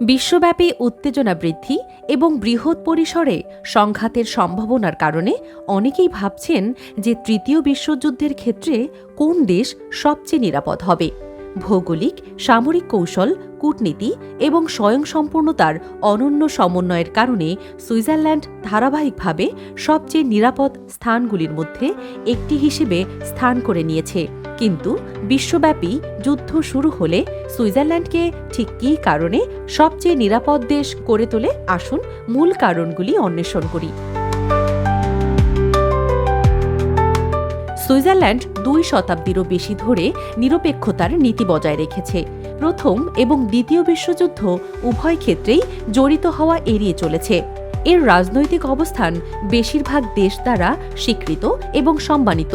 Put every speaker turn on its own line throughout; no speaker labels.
বিশ্বব্যাপী উত্তেজনা বৃদ্ধি এবং বৃহৎ পরিসরে সংঘাতের সম্ভাবনার কারণে অনেকেই ভাবছেন যে তৃতীয় বিশ্বযুদ্ধের ক্ষেত্রে কোন দেশ সবচেয়ে নিরাপদ হবে। ভৌগোলিক, সামরিক কৌশল, কূটনীতি এবং স্বয়ংসম্পূর্ণতার অনন্য সমন্বয়ের কারণে সুইজারল্যান্ড ধারাবাহিকভাবে সবচেয়ে নিরাপদ স্থানগুলির মধ্যে একটি হিসেবে স্থান করে নিয়েছে। কিন্তু বিশ্বব্যাপী যুদ্ধ শুরু হলে সুইজারল্যান্ডকে ঠিক কী কারণে সবচেয়ে নিরাপদ দেশ করে তোলে? আসুন মূল কারণগুলি অন্বেষণ করি। সুইজারল্যান্ড দুই শতাব্দীরও বেশি ধরে নিরপেক্ষতার নীতি বজায় রেখেছে। প্রথম এবং দ্বিতীয় বিশ্বযুদ্ধ উভয় ক্ষেত্রেই জড়িত হওয়া এড়িয়ে চলেছে। এর রাজনৈতিক অবস্থান বেশিরভাগ দেশ দ্বারা স্বীকৃত এবং সম্মানিত।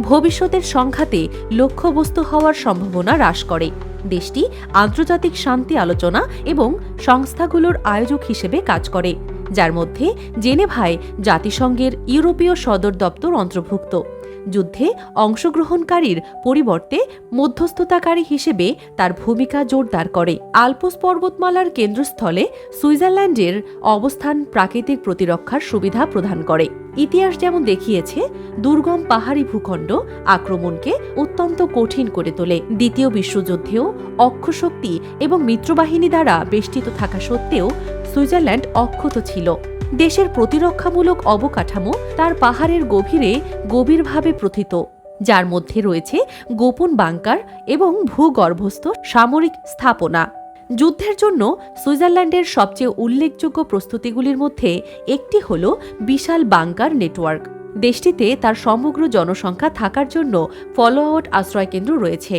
ভবিষ্যতের সংখ্যাতে লক্ষ্যবস্তু হওয়ার সম্ভাবনা হ্রাস করে। দেশটি আন্তর্জাতিক শান্তি আলোচনা এবং সংস্থাগুলোর আয়োজক হিসেবে কাজ করে, যার মধ্যে জেনেভায় জাতিসংঘের ইউরোপীয় সদর দপ্তর অন্তর্ভুক্ত। যুদ্ধে অংশগ্রহণকারীর পরিবর্তে মধ্যস্থতাকারী হিসেবে তার ভূমিকা জোরদার করে। আলপস পর্বতমালার কেন্দ্রস্থলে সুইজারল্যান্ডের অবস্থান প্রাকৃতিক প্রতিরক্ষার সুবিধা প্রদান করে। ইতিহাস যেমন দেখিয়েছে, দুর্গম পাহাড়ি ভূখণ্ড আক্রমণকে অত্যন্ত কঠিন করে তোলে। দ্বিতীয় বিশ্বযুদ্ধেও অক্ষশক্তি এবং মিত্রবাহিনী দ্বারা বেষ্টিত থাকা সত্ত্বেও সুইজারল্যান্ড অক্ষত ছিল। দেশের প্রতিরক্ষামূলক অবকাঠামো তার পাহাড়ের গভীরে গভীরভাবে প্রথিত, যার মধ্যে রয়েছে গোপন বাংকার এবং ভূগর্ভস্থ সামরিক স্থাপনা। যুদ্ধের জন্য সুইজারল্যান্ডের সবচেয়ে উল্লেখযোগ্য প্রস্তুতিগুলির মধ্যে একটি হল বিশাল বাংকার নেটওয়ার্ক। দেশটিতে তার সমগ্র জনসংখ্যা থাকার জন্য ফলো আউট আশ্রয়কেন্দ্র রয়েছে।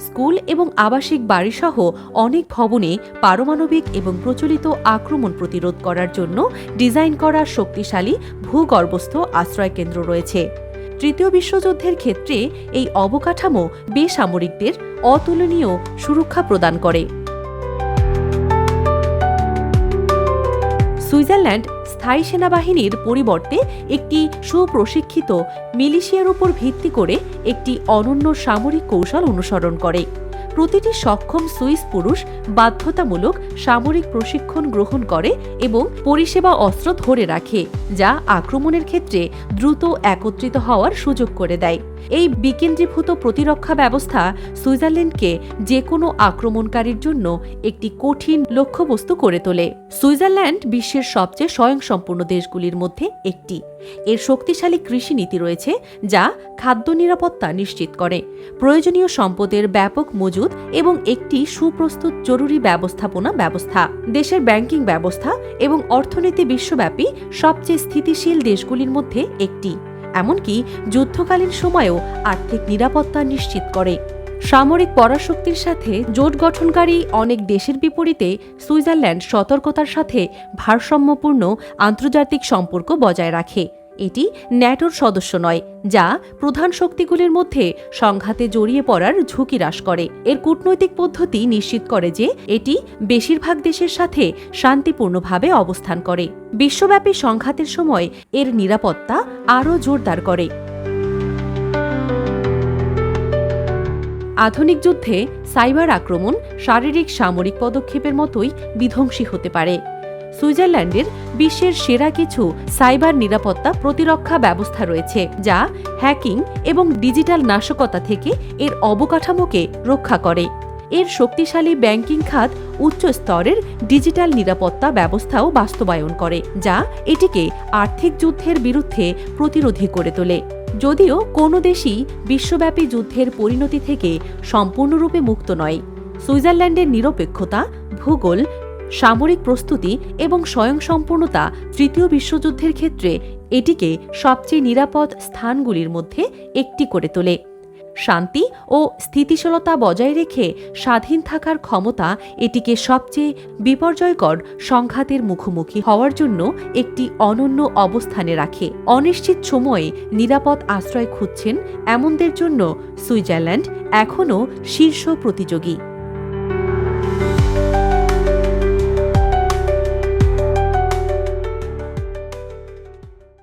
স্কুল এবং আবাসিক বাড়িসহ অনেক ভবনে পারমাণবিক এবং প্রচলিত আক্রমণ প্রতিরোধ করার জন্য ডিজাইন করা শক্তিশালী ভূগর্ভস্থ আশ্রয়কেন্দ্র রয়েছে। তৃতীয় বিশ্বযুদ্ধের ক্ষেত্রে এই অবকাঠামো বেসামরিকদের অতুলনীয় সুরক্ষা প্রদান করে। সুইজারল্যান্ড স্থায়ী সেনাবাহিনীর পরিবর্তে একটি সুপ্রশিক্ষিত মিলিশিয়ার উপর ভিত্তি করে একটি অনন্য সামরিক কৌশল অনুসরণ করে। প্রতিটি সক্ষম সুইস পুরুষ বাধ্যতামূলক সামরিক প্রশিক্ষণ গ্রহণ করে এবং পরিষেবা অস্ত্র ধরে রাখে, যা আক্রমণের ক্ষেত্রে দ্রুত একত্রিত হওয়ার সুযোগ করে দেয়। এই বিকেন্দ্রীভূত প্রতিরক্ষা ব্যবস্থা সুইজারল্যান্ডকে যে কোনো আক্রমণকারীর জন্য একটি কঠিন লক্ষ্যবস্তু করে তোলে। সুইজারল্যান্ড বিশ্বের সবচেয়ে স্বয়ংসম্পূর্ণ দেশগুলির মধ্যে একটি। এর শক্তিশালী কৃষি নীতি রয়েছে, যা খাদ্য নিরাপত্তা নিশ্চিত করে। প্রয়োজনীয় সম্পদের ব্যাপক মজুদ এবং একটি সুপ্রস্তুত জরুরি ব্যবস্থাপনা ব্যবস্থা। দেশের ব্যাংকিং ব্যবস্থা এবং অর্থনীতি বিশ্বব্যাপী সবচেয়ে স্থিতিশীল দেশগুলির মধ্যে একটি। এমনকি যুদ্ধকালীন সময়েও আর্থিক নিরাপত্তা নিশ্চিত করে। সামরিক পরাশক্তির সাথে জোট গঠনকারী অনেক দেশের বিপরীতে সুইজারল্যান্ড সতর্কতার সাথে ভারসাম্যপূর্ণ আন্তর্জাতিক সম্পর্ক বজায় রাখে। এটি ন্যাটোর সদস্য নয়, যা প্রধান শক্তিগুলির মধ্যে সংঘাতে জড়িয়ে পড়ার ঝুঁকি হ্রাস করে। এর কূটনৈতিক পদ্ধতি নিশ্চিত করে যে এটি বেশিরভাগ দেশের সাথে শান্তিপূর্ণভাবে অবস্থান করে। বিশ্বব্যাপী সংঘাতের সময় এর নিরাপত্তা আরও জোরদার করে। আধুনিক যুদ্ধে সাইবার আক্রমণ শারীরিক সামরিক পদক্ষেপের মতোই বিধ্বংসী হতে পারে। সুইজারল্যান্ডের বিশ্বের সেরা কিছু সাইবার নিরাপত্তা প্রতিরক্ষা ব্যবস্থা রয়েছে, যা হ্যাকিং এবং ডিজিটাল নাশকতা থেকে এর অবকাঠামোকে রক্ষা করে। এর শক্তিশালী ব্যাংকিং খাত উচ্চ স্তরের ডিজিটাল নিরাপত্তা ব্যবস্থাও বাস্তবায়ন করে, যা এটিকে আর্থিক যুদ্ধের বিরুদ্ধে প্রতিরোধী করে তোলে। যদিও কোনো দেশই বিশ্বব্যাপী যুদ্ধের পরিণতি থেকে সম্পূর্ণরূপে মুক্ত নয়। সুইজারল্যান্ডের নিরপেক্ষতা, ভূগোল সামরিক প্রস্তুতি এবং স্বয়ংসম্পূর্ণতা তৃতীয় বিশ্বযুদ্ধের ক্ষেত্রে এটিকে সবচেয়ে নিরাপদ স্থানগুলির মধ্যে একটি করে তোলে। শান্তি ও স্থিতিশীলতা বজায় রেখে স্বাধীন থাকার ক্ষমতা এটিকে সবচেয়ে বিপর্যয়কর সংঘাতের মুখোমুখি হওয়ার জন্য একটি অনন্য অবস্থানে রাখে। অনিশ্চিত সময়ে নিরাপদ আশ্রয় খুঁজছেন এমনদের জন্য সুইজারল্যান্ড এখনও শীর্ষ প্রতিযোগী।